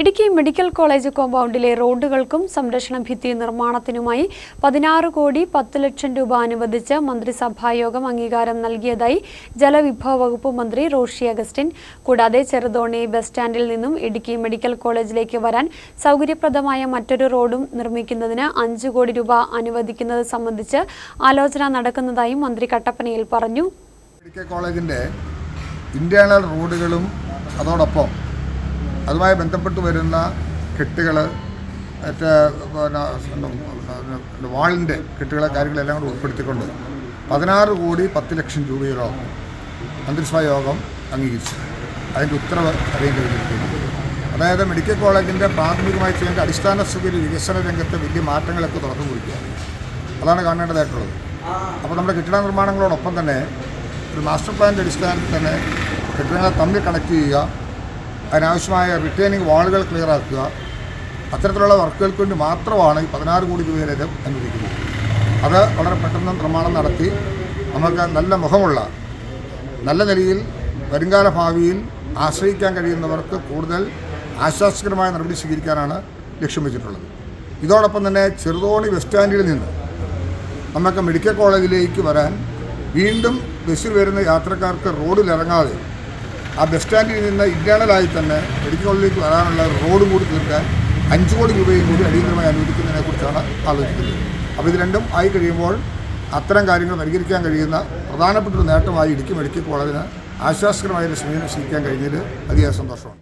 Idukki medical college കോമ്പൗണ്ടിലെ റോഡുകൾക്കും സംരക്ഷണ ഭിത്തി നിർമ്മാണത്തിനുമായി പതിനാറ് കോടി പത്ത് ലക്ഷം രൂപ അനുവദിച്ച് മന്ത്രിസഭായോഗം അംഗീകാരം നൽകിയതായി ജലവിഭവ വകുപ്പ് മന്ത്രി റോഷി അഗസ്റ്റിൻ. കൂടാതെ ചെറുതോണി ബസ് സ്റ്റാൻഡിൽ നിന്നും ഇടുക്കി മെഡിക്കൽ കോളേജിലേക്ക് വരാൻ സൗകര്യപ്രദമായ മറ്റൊരു റോഡും നിർമ്മിക്കുന്നതിന് അഞ്ച് കോടി രൂപ അനുവദിക്കുന്നത് സംബന്ധിച്ച് ആലോചന നടക്കുന്നതായും മന്ത്രി കട്ടപ്പനയിൽ പറഞ്ഞു. ഇന്റേണൽ റോഡുകളും അതോടൊപ്പം അതുമായി ബന്ധപ്പെട്ട് വരുന്ന കെട്ടുകൾ മറ്റേ പിന്നെ വാളിന്റെ കെട്ടുകളെ കാര്യങ്ങളെല്ലാം കൂടി ഉൾപ്പെടുത്തിക്കൊണ്ട് പതിനാറ് കോടി പത്ത് ലക്ഷം രൂപയോളം മന്ത്രിസഭാ യോഗം അംഗീകരിച്ചു. അതിന്റെ ഉത്തരവ് അറിയാൻ കഴിഞ്ഞിരിക്കുന്നു. അതായത് മെഡിക്കൽ കോളേജിന്റെ പ്രാഥമികമായി ചെയ്യേണ്ട അടിസ്ഥാന സൗകര്യ വികസന രംഗത്ത് വലിയ മാറ്റങ്ങളൊക്കെ തുറന്നു കുറിക്കുക അതാണ് കാണേണ്ടതായിട്ടുള്ളത്. അപ്പോൾ നമ്മുടെ കെട്ടിട നിർമ്മാണങ്ങളോടൊപ്പം തന്നെ ഒരു മാസ്റ്റർ പ്ലാനിന്റെ അടിസ്ഥാനത്തിൽ തന്നെ കെട്ടിടങ്ങളെ തമ്മിൽ കണക്ട് ചെയ്യുക അതിനാവശ്യമായ റിട്ടേണിംഗ് വാളുകൾ ക്ലിയർ ആക്കുക. അത്തരത്തിലുള്ള വർക്കുകൾക്ക് വേണ്ടി മാത്രമാണ് ഈ പതിനാറ് കോടി രൂപ വരെ അനുവദിക്കുന്നത്. അത് വളരെ പെട്ടെന്ന് നിർമ്മാണം നടത്തി നമുക്ക് നല്ല മുഖമുള്ള നല്ല നിലയിൽ വരുംകാല ഭാവിയിൽ ആശ്രയിക്കാൻ കഴിയുന്നവർക്ക് കൂടുതൽ ആശ്വാസകരമായ നടപടി സ്വീകരിക്കാനാണ് ലക്ഷ്യം വെച്ചിട്ടുള്ളത്. ഇതോടൊപ്പം തന്നെ ചെറുതോണി ബസ് സ്റ്റാൻഡിൽ നിന്ന് നമുക്ക് മെഡിക്കൽ കോളേജിലേക്ക് വരാൻ വീണ്ടും ബസ്സിൽ വരുന്ന യാത്രക്കാർക്ക് റോഡിൽ ഇറങ്ങാതെ ആ ബസ് സ്റ്റാൻഡിൽ നിന്ന് ഇന്റേണലായി തന്നെ മെഡിക്കൽ കോളേജിലേക്ക് വരാനുള്ള റോഡ് കൂടി തീർക്കാൻ അഞ്ച് കോടി രൂപയും കൂടി അടിയന്തരമായി അനുവദിക്കുന്നതിനെക്കുറിച്ചാണ് ആലോചിക്കുന്നത്. അപ്പോൾ ഇത് രണ്ടും ആയി കഴിയുമ്പോൾ അത്തരം കാര്യങ്ങൾ പരിഹരിക്കാൻ കഴിയുന്ന പ്രധാനപ്പെട്ട ഒരു നേട്ടമായി ഇടുക്കി മെഡിക്കൽ കോളേജിന് ആശ്വാസകരമായ ഒരു സമീപനം സ്വീകരിക്കാൻ കഴിഞ്ഞതിൽ അതിയായ സന്തോഷമുണ്ട്.